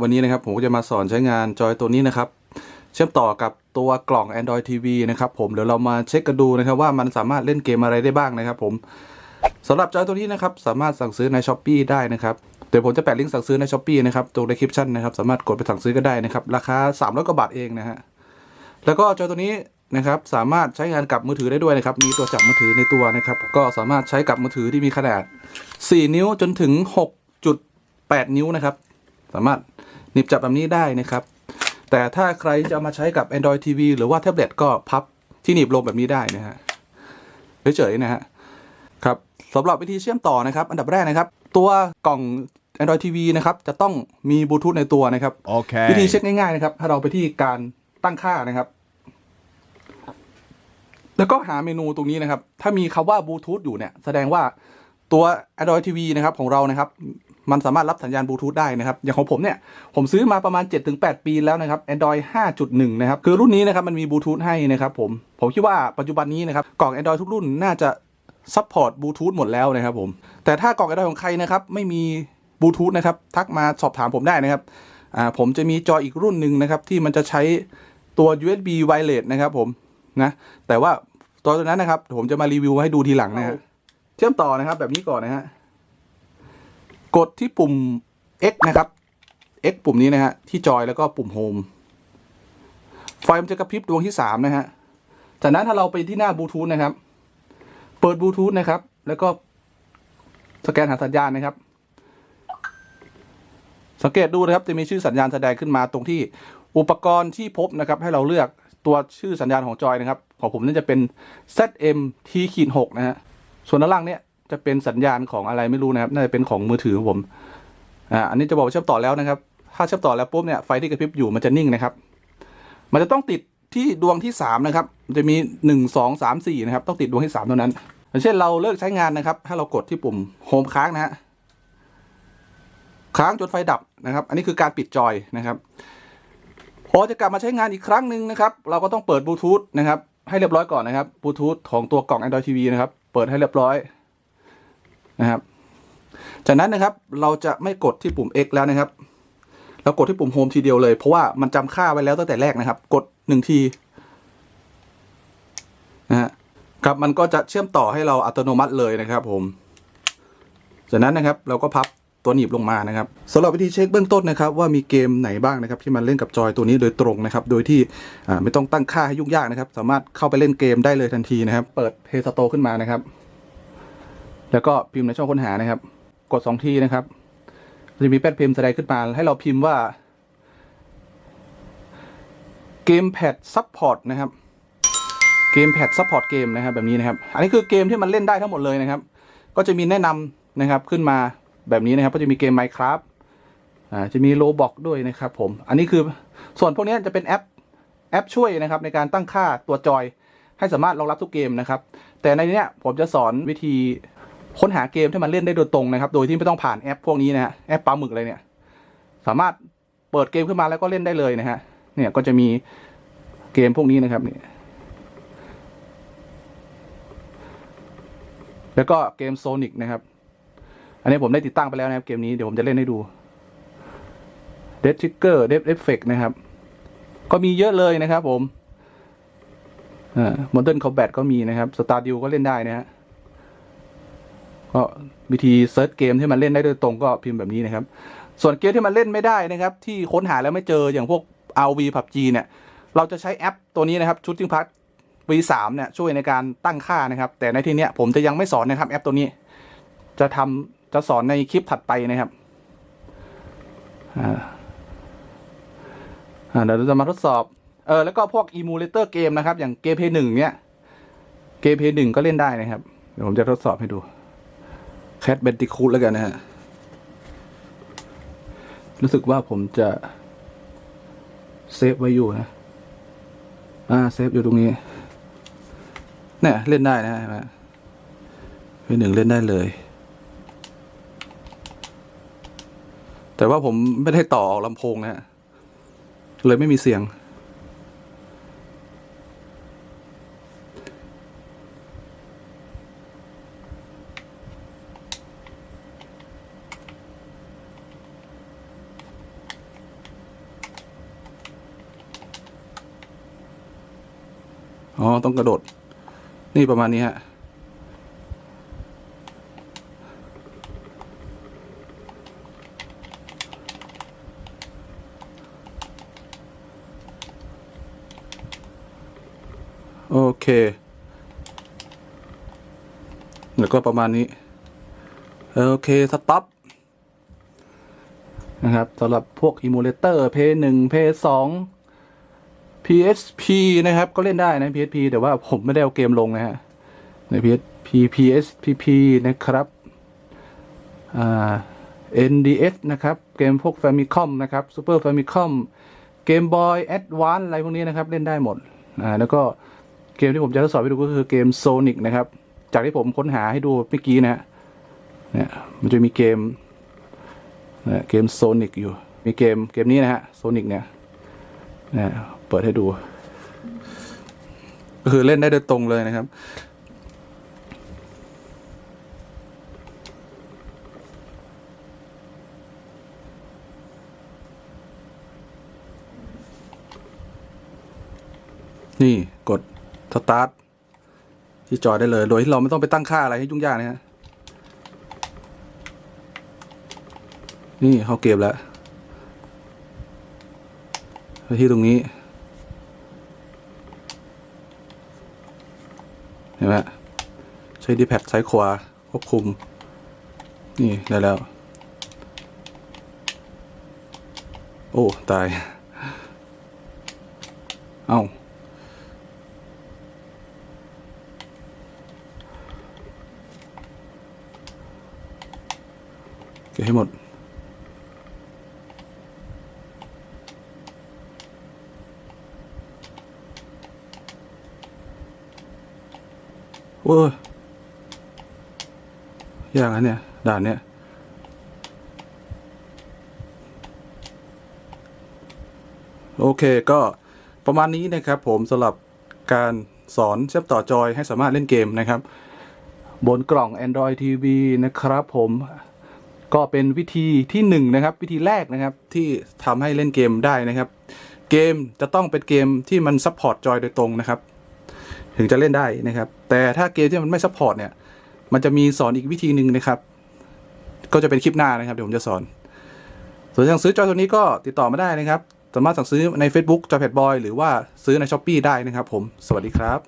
วันนี้นะครับผมก็จะมาสอนใช้งานจอยตัวนี้นะครับ เชื่อมต่อกับตัวกล่อง Android TV นะครับผมเดี๋ยวเรามาเช็คกันดูนะครับว่ามันสามารถเล่นเกมอะไรได้บ้างนะครับ ผมสำหรับจอยตัวนี้นะครับสามารถสั่งซื้อใน s h อ p e e ได้นะครับเดี๋ยวผมจะแปะลิงก์สั่งซื้อใน s h อ p e e นะครับตรง description นะครับสามารถกดไปสั่งซื้อก็ได้นะครับราคา300กว่าบาทเองนะฮะแล้วก็จอยตัวนี้นะครับสามารถใช้งานกับมือถือได้ด้วยนะครับ มีตัวจับมือถือในตัวนะครับ ก็สามารถใช้กับมือถือที่มีขนาด 4 นิ้วจนถึง 6.8 นิ้วนะครับ สามารถ หนิบจับแบบนี้ได้นะครับ แต่ถ้าใครจะเอามาใช้กับ Android TV หรือว่าแท็บเล็ตก็พับที่หนีบลงแบบนี้ได้นะฮะเฉยๆนะฮะครับสำหรับวิธีเชื่อมต่อนะครับ อันดับแรกนะครับ ตัวกล่อง Android TV นะครับ จะต้องมีบลูทูธในตัวนะครับ Okay. วิธีเช็คง่ายๆนะครับ ถ้าเราไปที่การตั้งค่านะครับ แล้วก็หาเมนูตรงนี้นะครับ ถ้ามีคำว่าบลูทูธอยู่เนี่ย แสดงว่าตัว Android TV นะครับของเรานะครับ มันสามารถรับสัญญาณบลูทูธได้นะครับ อย่างของผมเนี่ย ผมซื้อมาประมาณ 7-8 ปีแล้วนะครับ Android 5.1 นะครับ คือรุ่นนี้นะครับ มันมีบลูทูธให้นะครับผม ผมคิดว่าปัจจุบันนี้นะครับ กล่อง Android ทุกรุ่นน่าจะซัพพอร์ตบลูทูธหมดแล้วนะครับผม แต่ถ้ากล่อง Android ของใครนะครับ ไม่มีบลูทูธนะครับ ทักมาสอบถามผมได้นะครับ อ่า ผมจะมีจออีกรุ่นหนึ่งนะครับ ที่มันจะใช้ตัว USB wireless นะครับผม นะ แต่ว่าตัวนั้นนะครับ ผมจะมารีวิวให้ดูทีหลังนะฮะ เชื่อมต่อนะครับแบบนี้ก่อนนะฮะ กดที่ปุ่ม X นะครับ X ปุ่มนี้นะฮะที่จอยแล้วก็ปุ่ม Home ไฟมันจะกระพริบดวงที่สามนะฮะจากนั้นถ้าเราไปที่หน้าบลูทูธนะครับ เปิดบลูทูธนะครับ แล้วก็สแกนหาสัญญาณนะครับ สังเกตดูนะครับจะมีชื่อสัญญาณแสดงขึ้นมาตรงที่อุปกรณ์ที่พบนะครับ ให้เราเลือกตัวชื่อสัญญาณของจอยนะครับ ของผมนี่จะเป็น ZM T ขีด6นะฮะส่วนด้านล่างเนี่ย จะเป็นสัญญาณของอะไรไม่รู้นะครับ น่าจะเป็นของมือถือผม อ่า อันนี้จะบอกว่าเชื่อมต่อแล้วนะครับ ถ้าเชื่อมต่อแล้วปุ๊บเนี่ยไฟที่กระพริบอยู่มันจะนิ่งนะครับ มันจะต้องติดที่ดวงที่สามนะครับ จะมีหนึ่งสองสามสี่นะครับ ต้องติดดวงที่สามเท่านั้นเช่นเราเลิกใช้งานนะครับ ถ้าเรากดที่ปุ่มโฮมค้างนะฮะ ค้างจนไฟดับนะครับ อันนี้คือการปิดจอยนะครับพอจะกลับมาใช้งานอีกครั้งหนึ่งนะครับ เราก็ต้องเปิดบลูทูธนะครับ ให้เรียบร้อยก่อนนะครับบลูทูธของตัวกล่อง Android TV นะครับ เปิดให้เรียบร้อย นะครับ จากนั้นนะครับเราจะไม่กดที่ปุ่ม X แล้วนะครับ เรากดที่ปุ่ม Home ทีเดียวเลย เพราะว่ามันจำค่าไว้แล้วตั้งแต่แรกนะครับ กดหนึ่งทีนะฮะครับมันก็จะเชื่อมต่อให้เราอัตโนมัติเลยนะครับ ผม จากนั้นนะครับเราก็พับตัวหนีบลงมานะครับสำหรับวิธีเช็คเบื้องต้นนะครับ ว่ามีเกมไหนบ้างนะครับ ที่มันเล่นกับจอยตัวนี้โดยตรงนะครับ โดยที่ไม่ต้องตั้งค่าให้ยุ่งยากนะครับ สามารถเข้าไปเล่นเกมได้เลยทันทีนะครับ เปิด Play Store ขึ้นมานะครับ แล้วก็พิมพ์ในช่องค้นหานะครับ กดสองทีนะครับจะมีแป้นพิมพ์แสดงขึ้นมาให้เราพิมพ์ว่าเกมแพดซัพพอร์ตนะครับเกมแพดซัพพอร์ตเกมนะครับแบบนี้นะครับ อันนี้คือเกมที่มันเล่นได้ทั้งหมดเลยนะครับ ก็จะมีแนะนำนะครับขึ้นมาแบบนี้นะครับ ก็จะมีเกม Minecraft อ่าจะมีโลบอกด้วยนะครับผม อันนี้คือส่วนพวกนี้จะเป็นแอปแอปช่วยนะครับ ในการตั้งค่าตัวจอยให้สามารถรองรับทุกเกมนะครับ แต่ในนี้ผมจะสอนวิธี ค้นหาเกมที่มันเล่นได้โดยตรงนะครับ โดยที่ไม่ต้องผ่านแอปพวกนี้นะฮะแอปปลาหมึกอะไรเนี่ย สามารถเปิดเกมขึ้นมาแล้วก็เล่นได้เลยนะฮะเนี่ยก็จะมีเกมพวกนี้นะครับนี่แล้วก็เกมโซนิกนะครับ อันนี้ผมได้ติดตั้งไปแล้วนะครับเกมนี้เดี๋ยวผมจะเล่นให้ดู Dead Trigger Dead Effect นะครับ ก็มีเยอะเลยนะครับผมอ่า Modern Combat ก็มีนะครับ Stardew ก็เล่นได้นะฮะ ก็วิธีเซิร์ชเกมที่มันเล่นได้โดยตรงก็พิมพ์แบบนี้นะครับ ส่วนเกมที่มันเล่นไม่ได้นะครับ ที่ค้นหาแล้วไม่เจออย่างพวก RV PUBG เนี่ยเราจะใช้แอปตัวนี้นะครับ Shooting Pass V3 เนี่ยช่วยในการตั้งค่านะครับ แต่ในที่เนี้ยผมจะยังไม่สอนนะครับแอปตัวนี้ จะทำจะสอนในคลิปถัดไปนะครับอ่าอ่าเดี๋ยวเราจะมาทดสอบเออแล้วก็พวก emulator เกมนะครับ อย่างเกมเพย์หนึ่งเนี้ยเกมเพย์หนึ่งก็เล่นได้นะครับ เดี๋ยวผมจะทดสอบให้ดู แคทเบนติคูดแล้วกันนะฮะ รู้สึกว่าผมจะ เซฟไว้อยู่นะ อ่า เซฟอยู่ตรงนี้ เนี่ย เล่นได้นะฮะเห็นหนึ่งเล่นได้เลย แต่ว่าผมไม่ได้ต่อออกลำโพงนะฮะ เลยไม่มีเสียง อ๋อ ต้องกระโดด นี่ประมาณนี้ฮะ โอเค แล้วก็ประมาณนี้ โอเค สต็อปนะครับสำหรับพวก Emulator p 1 p 2 PSP นะครับก็เล่นได้นะ PSP แต่ว่าผมไม่ได้เอาเกมลงนะฮะใน PSP PSPP นะครับอ่า NDS นะครับ เกมพวก Famicom นะครับ Super Famicom Game Boy Advance อะไรพวกนี้นะครับ เล่นได้หมดอ่าแล้วก็เกมที่ผมจะทดสอบให้ดูก็คือเกม Sonic นะครับ จากที่ผมค้นหาให้ดูเมื่อกี้นะฮะเนี่ยมันจะมีเกมนะเกมโซนิกอยู่ มีเกมเกมนี้นะฮะโซนิกเนี่ยนะ เปิดให้ดู ก็คือเล่นได้โดยตรงเลยนะครับ นี่กดสตาร์ทที่จอได้เลย โดยที่เราไม่ต้องไปตั้งค่าอะไรให้ยุ่งยากนะฮะ นี่เขาเกมแล้วไปที่ตรงนี้ ห็นไหมใช้ดีแพดซ้ายขวาควบคุม นี่ได้แล้ว โอ้ ตาย เอ้าเก็บให้หมด โอ้ยยากนะเนี่ย ด่านเนี่ยโอเคก็ประมาณนี้นะครับผมสำหรับการสอนเชื่อมต่อจอยให้สามารถเล่นเกมนะครับ บนกล่อง Android TV นะครับผมก็เป็นวิธีที่หนึ่งนะครับ วิธีแรกนะครับที่ทำให้เล่นเกมได้นะครับ เกมจะต้องเป็นเกมที่มันซัพพอร์ตจอยโดยตรงนะครับ ถึงจะเล่นได้นะครับ แต่ถ้าเกมที่มันไม่ซัพพอร์ตเนี่ย มันจะมีสอนอีกวิธีหนึ่งนะครับ ก็จะเป็นคลิปหน้านะครับ เดี๋ยวผมจะสอน ส่วนสั่งซื้อจอยตัวนี้ก็ติดต่อมาได้นะครับ สามารถสั่งซื้อใน Facebook จอยแพดบอยหรือว่าซื้อใน s h อ p e e ได้นะครับผม สวัสดีครับ